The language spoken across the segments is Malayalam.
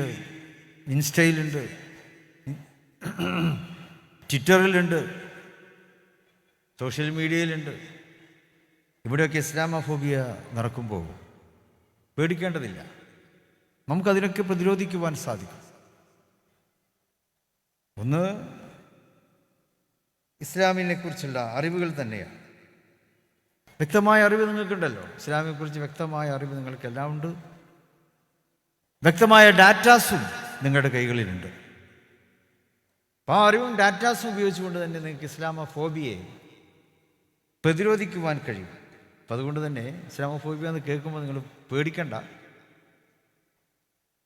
ഡിയിലുണ്ട് ഇൻസ്റ്റയിലുണ്ട് ട്വിറ്ററിലുണ്ട് സോഷ്യൽ മീഡിയയിലുണ്ട്. ഇവിടെയൊക്കെ ഇസ്ലാമോഫോബിയ നടക്കുമ്പോൾ പേടിക്കേണ്ടതില്ല. നമുക്കതിനൊക്കെ പ്രതിരോധിക്കുവാൻ സാധിക്കും. ഒന്ന് ഇസ്ലാമിനെ കുറിച്ചുള്ള അറിവുകൾ തന്നെയാണ്. വ്യക്തമായ അറിവ് നിങ്ങൾക്കുണ്ടല്ലോ. ഇസ്ലാമിനെ കുറിച്ച് വ്യക്തമായ അറിവ് നിങ്ങൾക്കെല്ലാം ഉണ്ട് വ്യക്തമായ ഡാറ്റാസും നിങ്ങളുടെ കൈകളിലുണ്ട്. അപ്പോൾ ആ അറിവും ഡാറ്റാസും ഉപയോഗിച്ചുകൊണ്ട് തന്നെ നിങ്ങൾക്ക് ഇസ്ലാമോഫോബിയെ പ്രതിരോധിക്കുവാൻ കഴിയും. അപ്പം അതുകൊണ്ട് തന്നെ ഇസ്ലാമോഫോബിയ എന്ന് കേൾക്കുമ്പോൾ നിങ്ങൾ പേടിക്കണ്ട.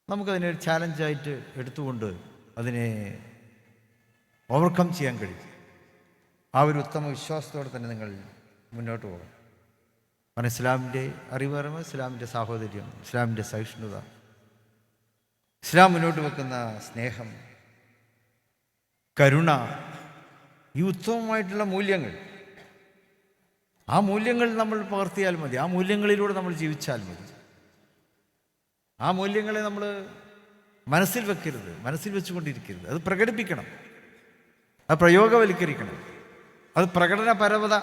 നമുക്കതിനെ ഒരു ചാലഞ്ചായിട്ട് എടുത്തുകൊണ്ട് അതിനെ ഓവർകം ചെയ്യാൻ കഴിയും. ആ ഒരു ഉത്തമ വിശ്വാസത്തോടെ തന്നെ നിങ്ങൾ മുന്നോട്ട് പോകണം. കാരണം ഇസ്ലാമിന്റെ അറിവ് പറയുമ്പോൾ ഇസ്ലാമിന്റെ സാഹോദര്യം ഇസ്ലാമിന്റെ സഹിഷ്ണുത ഇസ്ലാം മുന്നോട്ട് വെക്കുന്ന സ്നേഹം കരുണ ഈ ഉത്തമമായിട്ടുള്ള മൂല്യങ്ങൾ. ആ മൂല്യങ്ങൾ നമ്മൾ പകർത്തിയാൽ മതി. ആ മൂല്യങ്ങളിലൂടെ നമ്മൾ ജീവിച്ചാൽ മതി. ആ മൂല്യങ്ങളെ നമ്മൾ മനസ്സിൽ വെക്കരുത്. മനസ്സിൽ വെച്ചുകൊണ്ടിരിക്കരുത്. അത് പ്രകടിപ്പിക്കണം. അത് പ്രയോഗവൽക്കരിക്കണം. അത് പ്രകടനപരവത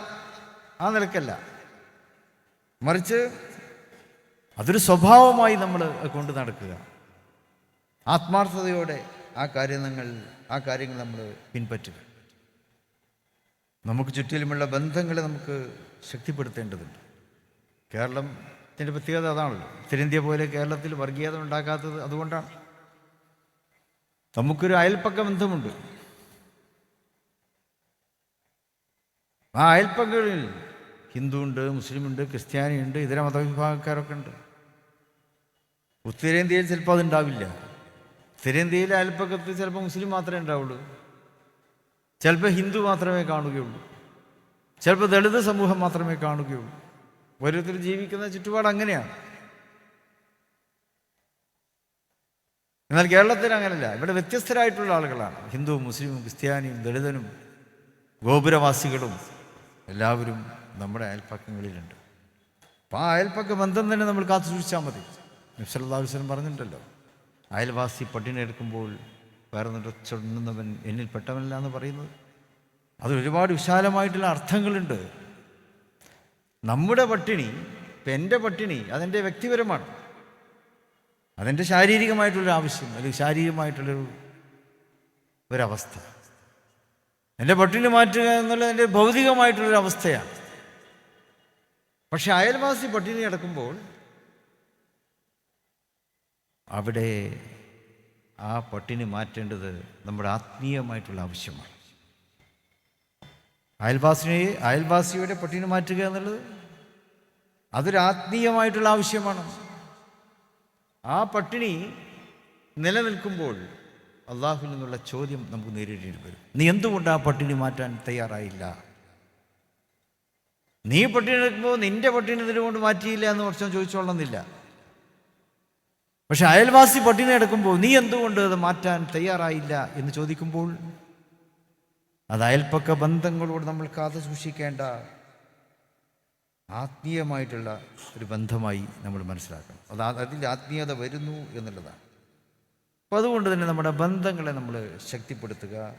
ആ നിലക്കല്ല. മറിച്ച് അതൊരു സ്വഭാവമായി നമ്മൾ കൊണ്ട് നടക്കുക. ആത്മാർത്ഥതയോടെ ആ കാര്യങ്ങൾ ആ കാര്യങ്ങൾ നമ്മൾ പിൻപറ്റുക. നമുക്ക് ചുറ്റിലുമുള്ള ബന്ധങ്ങളെ നമുക്ക് ശക്തിപ്പെടുത്തേണ്ടതുണ്ട്. കേരളത്തിന്റെ പ്രത്യേകത അതാണല്ലോ. ഉത്തരേന്ത്യ പോലെ കേരളത്തിൽ വർഗീയത ഉണ്ടാക്കാത്തത് അതുകൊണ്ടാണ്. നമുക്കൊരു അയൽപ്പക്ക ബന്ധമുണ്ട്. ആ അയൽപ്പക്കങ്ങളിൽ ഹിന്ദു ഉണ്ട് മുസ്ലിമുണ്ട് ക്രിസ്ത്യാനിയുണ്ട് ഇതര മതവിഭാഗക്കാരൊക്കെ ഉണ്ട്. ഉത്തരേന്ത്യയിൽ ചിലപ്പോൾ അതുണ്ടാവില്ല. ഉത്തരേന്ത്യയിലെ അയൽപ്പക്കത്ത് ചിലപ്പോൾ മുസ്ലിം മാത്രമേ ഉണ്ടാവുള്ളൂ. ചിലപ്പോൾ ഹിന്ദു മാത്രമേ കാണുകയുള്ളൂ. ചിലപ്പോൾ ദളിത് സമൂഹം മാത്രമേ കാണുകയുള്ളൂ. ഓരോരുത്തർ ജീവിക്കുന്ന ചുറ്റുപാട് അങ്ങനെയാണ്. എന്നാൽ കേരളത്തിൽ അങ്ങനെയല്ല ഇവിടെ വ്യത്യസ്തരായിട്ടുള്ള ആളുകളാണ്. ഹിന്ദുവും മുസ്ലിമും ക്രിസ്ത്യാനിയും ദളിതനും ഗോപുരവാസികളും എല്ലാവരും നമ്മുടെ അയൽപ്പക്കങ്ങളിലുണ്ട് അപ്പോൾ ആ അയൽപ്പക്ക ബന്ധം തന്നെ നമ്മൾ കാത്തു സൂക്ഷിച്ചാൽ മതി. നിസ്ലാസ്വലം പറഞ്ഞിട്ടുണ്ടല്ലോ. അയൽവാസി പട്ടിണി എടുക്കുമ്പോൾ എന്നിൽ പെട്ടവനല്ല എന്ന് പറയുന്നത്. അത് ഒരുപാട് വിശാലമായിട്ടുള്ള അർത്ഥങ്ങളുണ്ട്. നമ്മുടെ പട്ടിണി ഇപ്പം എന്റെ പട്ടിണി അതെന്റെ വ്യക്തിപരമാണ്. അതെന്റെ ശാരീരികമായിട്ടുള്ളൊരു ആവശ്യം അല്ലെങ്കിൽ ശാരീരികമായിട്ടുള്ളൊരു ഒരവസ്ഥ. എന്റെ പട്ടിണി മാറ്റുക എന്നുള്ളത് എന്റെ ഭൗതികമായിട്ടുള്ളൊരവസ്ഥയാണ് പക്ഷെ അയൽവാസി പട്ടിണി കിടക്കുമ്പോൾ അവിടെ ആ പട്ടിണി മാറ്റേണ്ടത് നമ്മുടെ ആത്മീയമായിട്ടുള്ള ആവശ്യമാണ്. അയൽവാസിനെ അയൽവാസിയുടെ പട്ടിണി മാറ്റുക എന്നുള്ളത് അതൊരു ആത്മീയമായിട്ടുള്ള ആവശ്യമാണ്. ആ പട്ടിണി നിലനിൽക്കുമ്പോൾ അള്ളാഹുവിൽ നിന്നുള്ള ചോദ്യം നമുക്ക് നേരിടേണ്ടി വരും. നീ എന്തുകൊണ്ട് ആ പട്ടിണി മാറ്റാൻ തയ്യാറായില്ല? നീ പട്ടിണി എടുക്കുമ്പോൾ നിന്റെ പട്ടിണി ഇതിനുകൊണ്ട് മാറ്റിയില്ല എന്ന് കുറച്ചും ചോദിച്ചോളന്നില്ല പക്ഷെ അയൽവാസി പട്ടിണി എടുക്കുമ്പോൾ നീ എന്തുകൊണ്ട് അത് മാറ്റാൻ തയ്യാറായില്ല എന്ന് ചോദിക്കുമ്പോൾ അത് അയൽപ്പക്ക ബന്ധങ്ങളോട് നമ്മൾ കാത്തു സൂക്ഷിക്കേണ്ട ആത്മീയമായിട്ടുള്ള ഒരു ബന്ധമായി നമ്മൾ മനസ്സിലാക്കണം. അത് അതിൽ ആത്മീയത വരുന്നു എന്നുള്ളതാണ്. അപ്പം അതുകൊണ്ട് തന്നെ നമ്മുടെ ബന്ധങ്ങളെ നമ്മൾ ശക്തിപ്പെടുത്തുക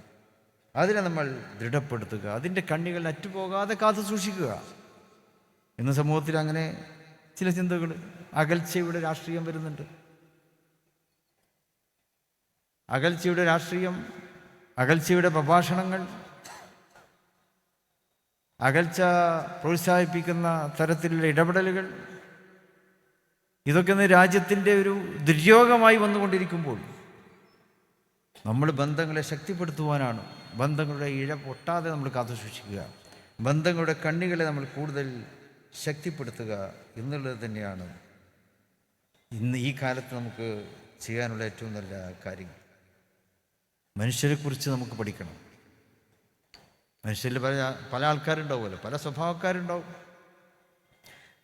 അതിനെ നമ്മൾ ദൃഢപ്പെടുത്തുക അതിന്റെ കണ്ണികൾ അറ്റുപോകാതെ കാത്തു സൂക്ഷിക്കുക. ഇന്ന് സമൂഹത്തിൽ അങ്ങനെ ചില ചിന്തകൾ അകൽച്ചയുടെ രാഷ്ട്രീയം വരുന്നുണ്ട്. അകൽച്ചയുടെ രാഷ്ട്രീയം അകൽച്ചയുടെ പ്രഭാഷണങ്ങൾ അകൽച്ച പ്രോത്സാഹിപ്പിക്കുന്ന തരത്തിലുള്ള ഇടപെടലുകൾ ഇതൊക്കെ രാജ്യത്തിന്റെ ഒരു ദുര്യോഗമായി വന്നുകൊണ്ടിരിക്കുമ്പോൾ നമ്മൾ ബന്ധങ്ങളെ ശക്തിപ്പെടുത്തുവാനാണ് ബന്ധങ്ങളുടെ ഇഴ പൊട്ടാതെ നമ്മൾ കാത്തു സൂക്ഷിക്കുക ബന്ധങ്ങളുടെ കണ്ണികളെ നമ്മൾ കൂടുതൽ ശക്തിപ്പെടുത്തുക എന്നുള്ളത് തന്നെയാണ് ഇന്ന് ഈ കാലത്ത് നമുക്ക് ചെയ്യാനുള്ള ഏറ്റവും നല്ല കാര്യങ്ങൾ മനുഷ്യരെക്കുറിച്ച് നമുക്ക് പഠിക്കണം. മനുഷ്യരിൽ പല പല ആൾക്കാരുണ്ടാവുമല്ലോ. പല സ്വഭാവക്കാരുണ്ടാവും.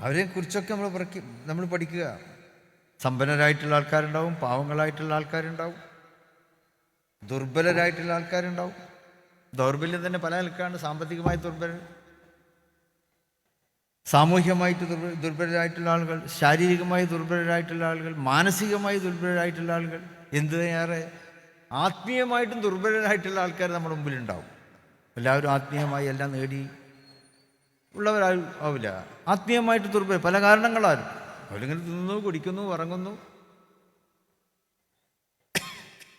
അവരെക്കുറിച്ചൊക്കെ നമ്മൾ നമ്മൾ പഠിക്കുക. സമ്പന്നരായിട്ടുള്ള ആൾക്കാരുണ്ടാവും പാവങ്ങളായിട്ടുള്ള ആൾക്കാരുണ്ടാവും ദുർബലരായിട്ടുള്ള ആൾക്കാരുണ്ടാവും. ദൗർബല്യം തന്നെ പല ആൾക്കാരുണ്ട്. സാമ്പത്തികമായി ദുർബലർ സാമൂഹ്യമായിട്ട് ദുർബല ദുർബലരായിട്ടുള്ള ആളുകൾ ശാരീരികമായി ദുർബലരായിട്ടുള്ള ആളുകൾ മാനസികമായി ദുർബലരായിട്ടുള്ള ആളുകൾ എന്തിനേറെ ആത്മീയമായിട്ടും ദുർബലരായിട്ടുള്ള ആൾക്കാർ നമ്മുടെ മുമ്പിലുണ്ടാവും. എല്ലാവരും ആത്മീയമായി എല്ലാം നേടി ഉള്ളവരായി ആവില്ല. ആത്മീയമായിട്ട് ദുർബല പല കാരണങ്ങളാലും. അവരിങ്ങനെ തിന്നുന്നു കുടിക്കുന്നു ഉറങ്ങുന്നു.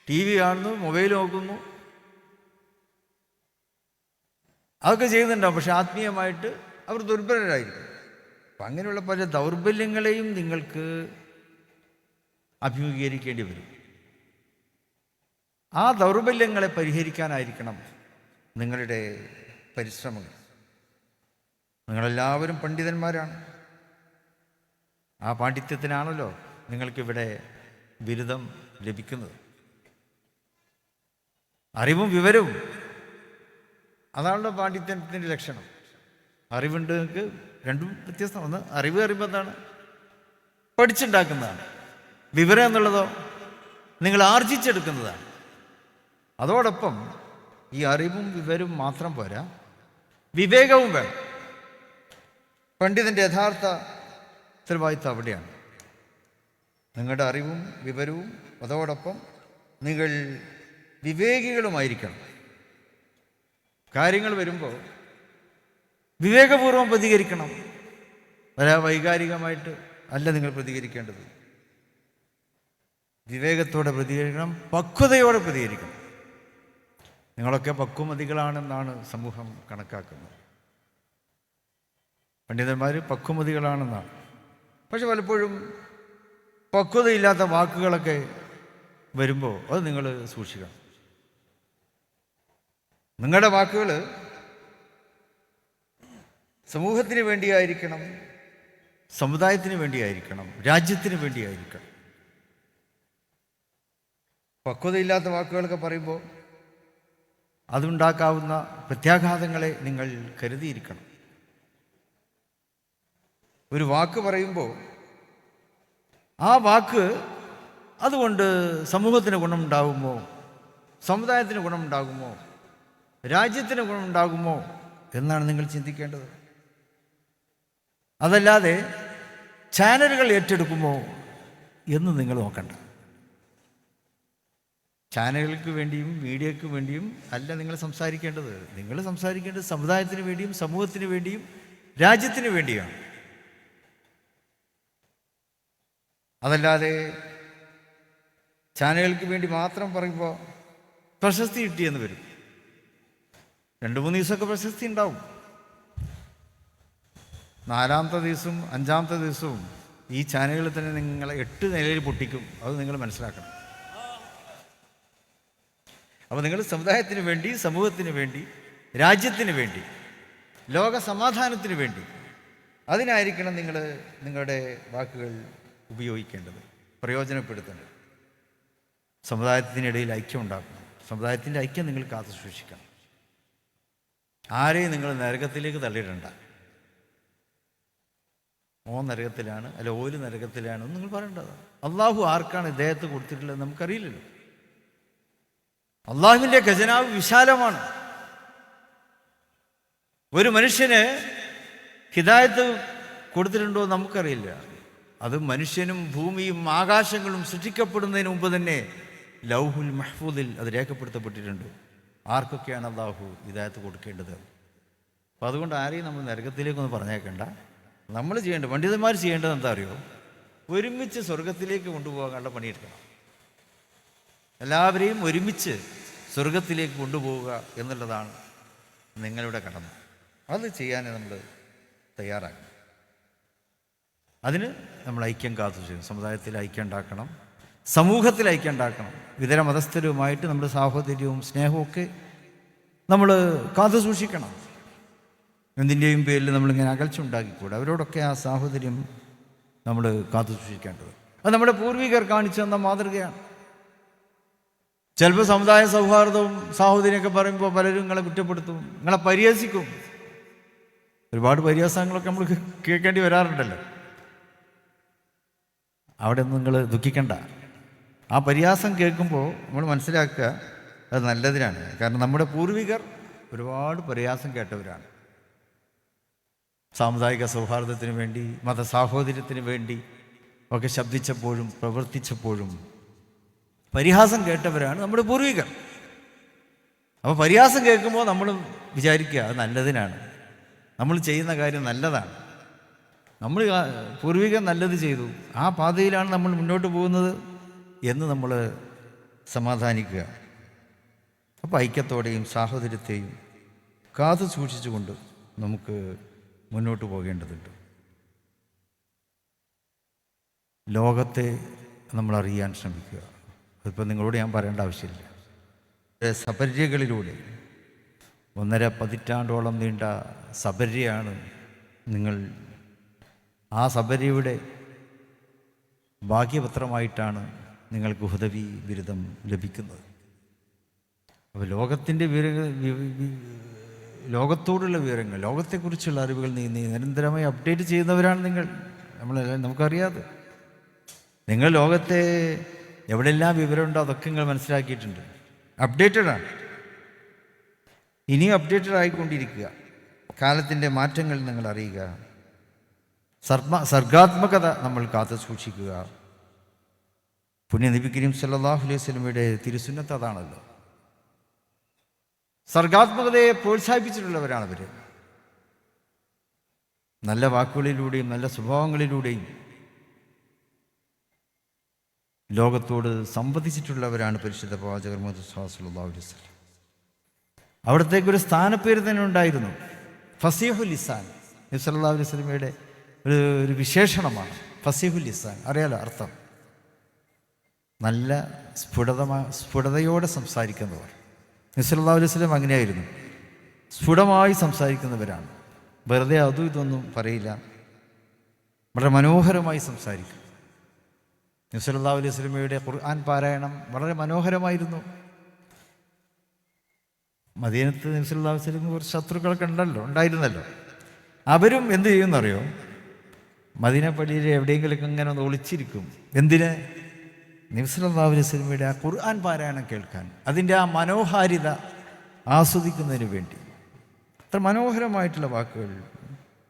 ടി വി കാണുന്നു മൊബൈൽ നോക്കുന്നു. അതൊക്കെ ചെയ്യുന്നുണ്ടാവും പക്ഷെ ആത്മീയമായിട്ട് അവർ ദുർബലരായിരിക്കും. അപ്പം അങ്ങനെയുള്ള പല ദൗർബല്യങ്ങളെയും നിങ്ങൾക്ക് അഭിമുഖീകരിക്കേണ്ടി വരും. ആ ദൗർബല്യങ്ങളെ പരിഹരിക്കാനായിരിക്കണം നിങ്ങളുടെ പരിശ്രമങ്ങൾ നിങ്ങളെല്ലാവരും പണ്ഡിതന്മാരാണ്. ആ പാണ്ഡിത്യത്തിനാണല്ലോ നിങ്ങൾക്കിവിടെ ബിരുദം ലഭിക്കുന്നത്. അറിവും വിവരവും. അതാണല്ലോ പാണ്ഡിത്യത്തിന്റെ ലക്ഷണം. അറിവുണ്ട് നിങ്ങൾക്ക് രണ്ടും വ്യത്യസ്തം. ഒന്ന് അറിവ് അറിയുമ്പോൾ എന്താണ്? പഠിച്ചുണ്ടാക്കുന്നതാണ്. വിവരം എന്നുള്ളതോ? നിങ്ങൾ ആർജിച്ചെടുക്കുന്നതാണ്. അതോടൊപ്പം ഈ അറിവും വിവരവും മാത്രം പോരാ വിവേകവും വേണം. പണ്ഡിതന്റെ യഥാർത്ഥ ഉത്തരവാദിത്വം അവിടെയാണ്. നിങ്ങളുടെ അറിവും വിവരവും അതോടൊപ്പം നിങ്ങൾ വിവേകികളുമായിരിക്കണം. കാര്യങ്ങൾ വരുമ്പോൾ വിവേകപൂർവം പ്രതികരിക്കണം. വരെ വൈകാരികമായിട്ട് അല്ല നിങ്ങൾ പ്രതികരിക്കേണ്ടത്. വിവേകത്തോടെ പ്രതികരിക്കണം പക്വതയോടെ പ്രതികരിക്കണം. നിങ്ങളൊക്കെ പക്വമതികളാണെന്നാണ് സമൂഹം കണക്കാക്കുന്നത്. പണ്ഡിതന്മാർ പക്വമതികളാണെന്നാണ്. പക്ഷെ പലപ്പോഴും പക്വതയില്ലാത്ത വാക്കുകളൊക്കെ വരുമ്പോൾ അത് നിങ്ങൾ സൂക്ഷിക്കണം. നിങ്ങളുടെ വാക്കുകൾ സമൂഹത്തിന് വേണ്ടിയായിരിക്കണം സമുദായത്തിന് വേണ്ടിയായിരിക്കണം രാജ്യത്തിന് വേണ്ടിയായിരിക്കണം. പക്വതയില്ലാത്ത വാക്കുകളൊക്കെ പറയുമ്പോൾ അതുണ്ടാക്കാവുന്ന പ്രത്യാഘാതങ്ങളെ നിങ്ങൾ കരുതിയിരിക്കണം. ഒരു വാക്ക് പറയുമ്പോൾ ആ വാക്ക് അതുകൊണ്ട് സമൂഹത്തിന് ഗുണമുണ്ടാകുമോ? സമുദായത്തിന് ഗുണമുണ്ടാകുമോ? രാജ്യത്തിന് ഗുണമുണ്ടാകുമോ? എന്നാണ് നിങ്ങൾ ചിന്തിക്കേണ്ടത്. അതല്ലാതെ ചാനലുകൾ ഏറ്റെടുക്കുമോ എന്ന് നിങ്ങൾ നോക്കണ്ട. ചാനലുകൾക്ക് വേണ്ടിയും മീഡിയക്ക് വേണ്ടിയും അല്ല നിങ്ങൾ സംസാരിക്കേണ്ടത്. നിങ്ങൾ സംസാരിക്കേണ്ടത് സമുദായത്തിന് വേണ്ടിയും സമൂഹത്തിന് വേണ്ടിയും രാജ്യത്തിന് വേണ്ടിയാണ്. അതല്ലാതെ ചാനലുകൾക്ക് വേണ്ടി മാത്രം പറയുമ്പോൾ പ്രശസ്തി കിട്ടിയെന്ന് വരും. രണ്ട് മൂന്ന് ദിവസമൊക്കെ പ്രശസ്തി ഉണ്ടാവും. നാലാമത്തെ ദിവസവും അഞ്ചാമത്തെ ദിവസവും ഈ ചാനലുകളിൽ തന്നെ നിങ്ങളെ എട്ട് നിലയിൽ പൊട്ടിക്കും. അത് നിങ്ങൾ മനസ്സിലാക്കണം. അപ്പോൾ നിങ്ങൾ സമുദായത്തിന് വേണ്ടി സമൂഹത്തിന് വേണ്ടി രാജ്യത്തിന് വേണ്ടി ലോക സമാധാനത്തിന് വേണ്ടി അതിനായിരിക്കണം നിങ്ങൾ നിങ്ങളുടെ വാക്കുകൾ ഉപയോഗിക്കേണ്ടത് പ്രയോജനപ്പെടുത്തേണ്ടത്. സമുദായത്തിനിടയിൽ ഐക്യം ഉണ്ടാക്കണം. സമുദായത്തിന്റെ ഐക്യം നിങ്ങൾ കാത്തു സൂക്ഷിക്കണം. ആരെയും നിങ്ങൾ നരകത്തിലേക്ക് തള്ളിയിടണ്ട. ഓ നരകത്തിലാണ് അല്ല ഓൽ നരകത്തിലാണ് നിങ്ങൾ പറയേണ്ടത് അള്ളാഹു ആർക്കാണ് ഇദ്ദേഹത്ത് കൊടുത്തിട്ടുള്ളത് നമുക്കറിയില്ലല്ലോ. അള്ളാഹുവിന്റെ ഖജനാവ് വിശാലമാണ്. ഒരു മനുഷ്യന് ഹിദായത്ത് കൊടുത്തിട്ടുണ്ടോ നമുക്കറിയില്ല. അത് മനുഷ്യനും ഭൂമിയും ആകാശങ്ങളും സൃഷ്ടിക്കപ്പെടുന്നതിന് മുമ്പ് തന്നെ ലൗഹുൽ മഹ്ഫൂദിൽ അത് രേഖപ്പെടുത്തപ്പെട്ടിട്ടുണ്ട്. ആർക്കൊക്കെയാണ് അള്ളാഹു ഹിദായത്ത് കൊടുക്കേണ്ടത്? അപ്പോൾ അതുകൊണ്ട് ആരെയും നമ്മൾ നരകത്തിലേക്കൊന്ന് പറഞ്ഞേക്കണ്ട. നമ്മൾ ചെയ്യേണ്ടത് പണ്ഡിതന്മാർ ചെയ്യേണ്ടത് എന്താ അറിയോ? ഒരുമിച്ച് സ്വർഗത്തിലേക്ക് കൊണ്ടുപോകാനുള്ള പണിയെടുക്കണം. എല്ലാവരെയും ഒരുമിച്ച് സ്വർഗത്തിലേക്ക് കൊണ്ടുപോവുക എന്നുള്ളതാണ് നിങ്ങളുടെ കടമ. അത് ചെയ്യാൻ നമ്മൾ തയ്യാറാക്കണം അതിന് നമ്മൾ ഐക്യം കാത്തു ചെയ്യും സമുദായത്തിൽ ഐക്യം ഉണ്ടാക്കണം. സമൂഹത്തിൽ ഐക്യം ഉണ്ടാക്കണം. ഇതര മതസ്ഥരുമായിട്ട് നമ്മുടെ സാഹോദര്യവും സ്നേഹവും നമ്മൾ കാത്തു സൂക്ഷിക്കണം. എന്തിന്റെയും പേരിൽ നമ്മളിങ്ങനെ അകൽച്ച ഉണ്ടാക്കിക്കൂടെ? അവരോടൊക്കെ ആ സാഹോദര്യം നമ്മൾ കാത്തു സൂക്ഷിക്കേണ്ടത്. അത് നമ്മുടെ പൂർവികർ കാണിച്ചു തന്ന മാതൃകയാണ്. ചിലപ്പോൾ സമുദായ സൗഹാർദ്ദവും സാഹോദര്യമൊക്കെ പറയുമ്പോൾ പലരും നിങ്ങളെ കുറ്റപ്പെടുത്തും നിങ്ങളെ പരിഹസിക്കും. ഒരുപാട് പരിഹാസങ്ങളൊക്കെ നമ്മൾ കേൾക്കേണ്ടി വരാറുണ്ടല്ലോ. അവിടെ ഒന്നും നിങ്ങൾ ദുഃഖിക്കണ്ട. ആ പരിഹാസം കേൾക്കുമ്പോൾ നമ്മൾ മനസ്സിലാക്കുക അത് നല്ലതിനാണ്. കാരണം നമ്മുടെ പൂർവികർ ഒരുപാട് പരിഹാസം കേട്ടവരാണ്. സാമുദായിക സൗഹാർദ്ദത്തിന് വേണ്ടി മതസാഹോദര്യത്തിന് വേണ്ടി ഒക്കെ ശബ്ദിച്ചപ്പോഴും പ്രവർത്തിച്ചപ്പോഴും പരിഹാസം കേട്ടവരാണ് നമ്മുടെ പൂർവികർ. അപ്പോൾ പരിഹാസം കേൾക്കുമ്പോൾ നമ്മൾ വിചാരിക്കുക അത് നല്ലതിനാണ്. നമ്മൾ ചെയ്യുന്ന കാര്യം നല്ലതാണ്. നമ്മൾ പൂർവികൻ നല്ലത് ചെയ്തു. ആ പാതയിലാണ് നമ്മൾ മുന്നോട്ട് പോകുന്നത് എന്ന് നമ്മൾ സമാധാനിക്കുക. അപ്പോൾ ഐക്യത്തോടെയും സാഹോദര്യത്തെയും കാത്തു സൂക്ഷിച്ചുകൊണ്ട് നമുക്ക് മുന്നോട്ട് പോകേണ്ടതുണ്ട്. ലോകത്തെ നമ്മൾ അറിയാൻ ശ്രമിക്കുക. അതിപ്പോൾ നിങ്ങളോട് ഞാൻ പറയേണ്ട ആവശ്യമില്ല. സപര്യകളിലൂടെ ഒന്നര പതിറ്റാണ്ടോളം നീണ്ട സബര്യയാണ് നിങ്ങൾ. ആ സബര്യയുടെ ഭാഗ്യപത്രമായിട്ടാണ് നിങ്ങൾക്ക് ഹുദവി ബിരുദം ലഭിക്കുന്നത്. അപ്പോൾ ലോകത്തിന്റെ വിവര ലോകത്തോടുള്ള വിവരങ്ങൾ ലോകത്തെക്കുറിച്ചുള്ള അറിവുകൾ നീ നിരന്തരമായി അപ്ഡേറ്റ് ചെയ്യുന്നവരാണ് നിങ്ങൾ. നമ്മളെല്ലാം നമുക്കറിയാതെ. നിങ്ങൾ ലോകത്തെ എവിടെല്ലാം വിവരമുണ്ടോ അതൊക്കെ നിങ്ങൾ മനസ്സിലാക്കിയിട്ടുണ്ട്. അപ്ഡേറ്റഡ് ആണ്. ഇനിയും അപ്ഡേറ്റഡ് ആയിക്കൊണ്ടിരിക്കുക. കാലത്തിന്റെ മാറ്റങ്ങൾ നിങ്ങൾ അറിയുക. സർമ്മ സർഗാത്മകത നമ്മൾ കാത്തു സൂക്ഷിക്കുക. പുണ്യനബി കരീം സല്ലാഹു അലൈഹി സ്വലമയുടെ തിരുസുന്നത്ത് അതാണല്ലോ. സർഗാത്മകതയെ പ്രോത്സാഹിപ്പിച്ചിട്ടുള്ളവരാണ് അവർ നല്ല വാക്കുകളിലൂടെയും നല്ല സ്വഭാവങ്ങളിലൂടെയും ലോകത്തോട് സംവദിച്ചിട്ടുള്ളവരാണ് പരിശുദ്ധ പ്രവാചകർ മുഹമ്മദ് അലൈഹി വസല്ലം. അവിടത്തേക്കൊരു സ്ഥാനപ്പേര് തന്നെ ഉണ്ടായിരുന്നു. ഫസീഹുൽ ലിസാൻ. നബി സല്ലല്ലാഹു അലൈഹി വസല്ലമയുടെ ഒരു ഒരു വിശേഷണമാണ്. ഫസീഹുൽ ലിസാൻ. അറിയാലോ അർത്ഥം? നല്ല സ്ഫുടതമാ സ്ഫുടതയോടെ സംസാരിക്കുന്നവർ. നബി സല്ലല്ലാഹു അലൈഹി വസല്ലം അങ്ങനെയായിരുന്നു. സ്ഫുടമായി സംസാരിക്കുന്നവരാണ്. വെറുതെ അതും ഇതൊന്നും പറയില്ല. വളരെ മനോഹരമായി സംസാരിക്കും. സല്ലല്ലാഹു അലൈഹി സ്വലമയുടെ ഖുർആൻ പാരായണം വളരെ മനോഹരമായിരുന്നു. മദീനത്ത് അലൈഹി വസല്ലം കുറച്ച് ശത്രുക്കളൊക്കെ ഉണ്ടല്ലോ ഉണ്ടായിരുന്നല്ലോ. അവരും എന്ത് ചെയ്യുമെന്നറിയോ? മദീന പള്ളിയിൽ എവിടെയെങ്കിലും ഇങ്ങനെ ഒന്ന് ഒളിച്ചിരിക്കും. എന്തിന്? സല്ലല്ലാഹു അലൈഹി വസല്ലമയുടെ ആ ഖുർആൻ പാരായണം കേൾക്കാൻ അതിന്റെ ആ മനോഹാരിത ആസ്വദിക്കുന്നതിന് വേണ്ടി. അത്ര മനോഹരമായിട്ടുള്ള വാക്കുകൾ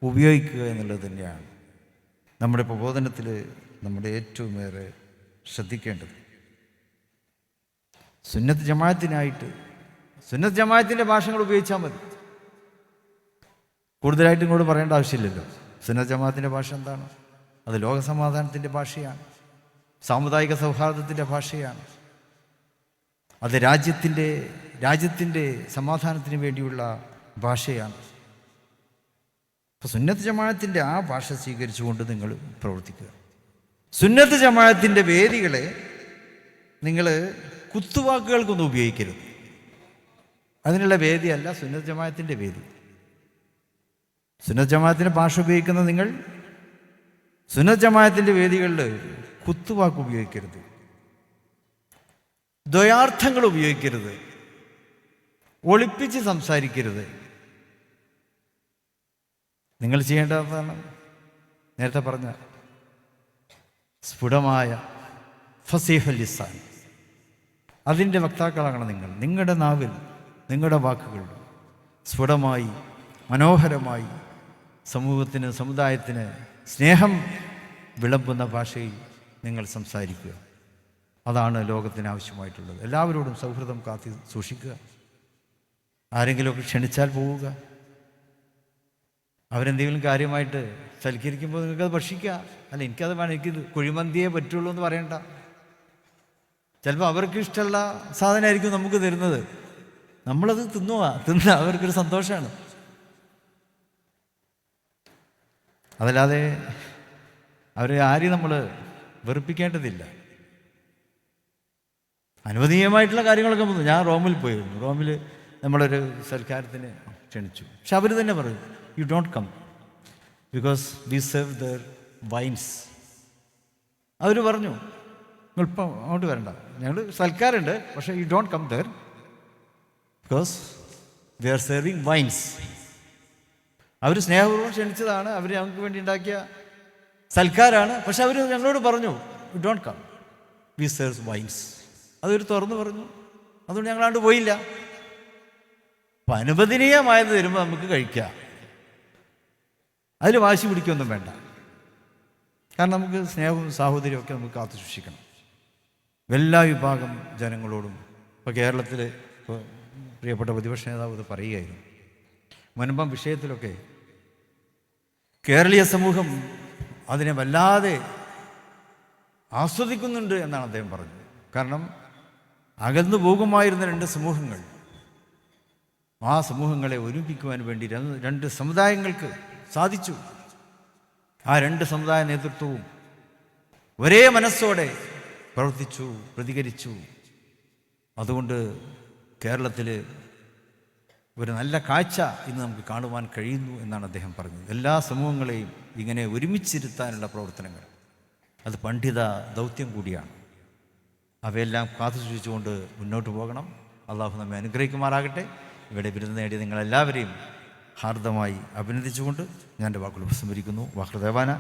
ഉപയോഗിക്കുക എന്നുള്ളത് തന്നെയാണ്. നമ്മുടെ പ്രബോധനത്തിൽ നമ്മുടെ ഏറ്റവും ഏറെ ശ്രദ്ധിക്കേണ്ടത്. സുന്നത്ത് ജമാഅത്തിനായിട്ട് സുന്നത്ത് ജമാഅത്തിന്റെ ഭാഷകൾ ഉപയോഗിച്ചാൽ മതി. കൂടുതലായിട്ട് ഇങ്ങോട്ട് പറയേണ്ട ആവശ്യമില്ലല്ലോ. സുന്നത്ത് ജമാഅത്തിന്റെ ഭാഷ എന്താണ്? അത് ലോകസമാധാനത്തിന്റെ ഭാഷയാണ്. സാമുദായിക സൗഹാർദ്ദത്തിന്റെ ഭാഷയാണ്. അത് രാജ്യത്തിന്റെ രാജ്യത്തിന്റെ സമാധാനത്തിന് വേണ്ടിയുള്ള ഭാഷയാണ്. അപ്പോൾ സുന്നത്ത് ജമാഅത്തിന്റെ ആ ഭാഷ സ്വീകരിച്ചുകൊണ്ട് നിങ്ങൾ പ്രവർത്തിക്കുക. സുന്നത്ത് ജമാഅത്തിന്റെ വേദികളെ നിങ്ങൾ കുത്തുവാക്കുകൾക്കൊന്നും ഉപയോഗിക്കരുത്. അതിനുള്ള വേദിയല്ല സുന്നത്ത് ജമാഅത്തിന്റെ വേദി. സുന്നത്ത് ജമാഅത്തിന്റെ ഭാഷ ഉപയോഗിക്കുന്ന നിങ്ങൾ സുന്നത്ത് ജമാഅത്തിന്റെ വേദികളിൽ കുത്തുവാക്ക് ഉപയോഗിക്കരുത്. ദ്വയാർത്ഥങ്ങൾ ഉപയോഗിക്കരുത്. ഒളിപ്പിച്ച് സംസാരിക്കരുത്. നിങ്ങൾ ചെയ്യേണ്ടതാണ് നേരത്തെ പറഞ്ഞ സ്ഫുടമായ ഫസീഹുൽ ലിസാൻ. അതിന്റെ വക്താക്കളാണ് നിങ്ങൾ. നിങ്ങളുടെ നാവിൽ നിങ്ങളുടെ വാക്കുകൾ സ്ഫുടമായി മനോഹരമായി സമൂഹത്തിന് സമുദായത്തിന് സ്നേഹം വിളമ്പുന്ന ഭാഷയിൽ നിങ്ങൾ സംസാരിക്കുക. അതാണ് ലോകത്തിന് ആവശ്യമായിട്ടുള്ളത്. എല്ലാവരോടും സൗഹൃദം കാത്തി സൂക്ഷിക്കുക. ആരെങ്കിലുമൊക്കെ ക്ഷണിച്ചാൽ പോവുക. അവരെന്തെങ്കിലും കാര്യമായിട്ട് സൽക്കരിക്കുമ്പോൾ നിങ്ങൾക്കത് ഭക്ഷിക്കാം അല്ല എനിക്കത് വേണം. എനിക്കിത് കുഴിമന്തിയേ പറ്റുള്ളൂ എന്ന് പറയണ്ട. ചിലപ്പോൾ അവർക്ക് ഇഷ്ടമുള്ള സാധനമായിരിക്കും നമുക്ക് തരുന്നത്. നമ്മളത് തിന്നുക തിന്ന അവർക്കൊരു സന്തോഷമാണ്. അതല്ലാതെ അവരെ ആരെയും നമ്മൾ വെറുപ്പിക്കേണ്ടതില്ല. അനുവദനീയമായിട്ടുള്ള കാര്യങ്ങളൊക്കെ ഞാൻ റോമിൽ പോയിരുന്നു. റോമിൽ നമ്മളൊരു സൽക്കാരത്തിന് ക്ഷണിച്ചു. പക്ഷെ അവർ തന്നെ പറയും you don't come because we serve there wines അവർ പറഞ്ഞു ഇപ്പം അങ്ങോട്ട് വരണ്ട. ഞങ്ങൾ സൽക്കാരുണ്ട് പക്ഷേ you don't come there because we are serving wines അവർ സ്നേഹപൂർവം ക്ഷണിച്ചതാണ് അവർ ഞങ്ങൾക്ക് വേണ്ടി ഉണ്ടാക്കിയ സൽക്കാരാണ് പക്ഷെ അവർ ഞങ്ങളോട് പറഞ്ഞു you don't come we serve wines അതൊരു തുറന്നു പറഞ്ഞു. അതുകൊണ്ട് ഞങ്ങളാണ്ട് പോയില്ല. അപ്പം അനുവദനീയമായത് വരുമ്പോൾ നമുക്ക് കഴിക്കാം. അതിൽ വാശി പിടിക്കൊന്നും വേണ്ട. കാരണം നമുക്ക് സ്നേഹവും സാഹോദര്യവും ഒക്കെ നമുക്ക് കാത്തു സൂക്ഷിക്കണം. എല്ലാ വിഭാഗം ജനങ്ങളോടും ഇപ്പോൾ കേരളത്തിൽ ഇപ്പോൾ പ്രിയപ്പെട്ട പ്രതിപക്ഷ നേതാവ് ഇത് പറയുകയായിരുന്നു. മുൻപം വിഷയത്തിലൊക്കെ കേരളീയ സമൂഹം അതിനെ വല്ലാതെ ആസ്വദിക്കുന്നുണ്ട് എന്നാണ് അദ്ദേഹം പറഞ്ഞത്. കാരണം അകന്നു പോകുമായിരുന്ന രണ്ട് സമൂഹങ്ങൾ ആ സമൂഹങ്ങളെ ഒരുമിപ്പിക്കുവാൻ വേണ്ടി രണ്ട് സമുദായങ്ങൾക്ക് സാധിച്ചു. ആ രണ്ട് സമുദായ നേതൃത്വവും ഒരേ മനസ്സോടെ പ്രവർത്തിച്ചു പ്രതികരിച്ചു. അതുകൊണ്ട് കേരളത്തിൽ ഒരു നല്ല കാഴ്ച ഇന്ന് നമുക്ക് കാണുവാൻ കഴിയുന്നു എന്നാണ് അദ്ദേഹം പറഞ്ഞത്. എല്ലാ സമൂഹങ്ങളെയും ഇങ്ങനെ ഒരുമിച്ചിരുത്താനുള്ള പ്രവർത്തനങ്ങൾ. അത് പണ്ഡിത ദൗത്യം കൂടിയാണ്. അവയെല്ലാം കാത്തു സൂക്ഷിച്ചുകൊണ്ട് മുന്നോട്ട് പോകണം. അള്ളാഹു നമ്മെ അനുഗ്രഹിക്കുമാറാകട്ടെ. ഇവിടെ ബിരുദം നേടിയ നിങ്ങളെല്ലാവരെയും ഹാർദമായി അഭിനന്ദിച്ചുകൊണ്ട് ഞാൻ എന്റെ വാക്കുകൾ ഉപസംഹരിക്കുന്നു. വാഹൃദേവാന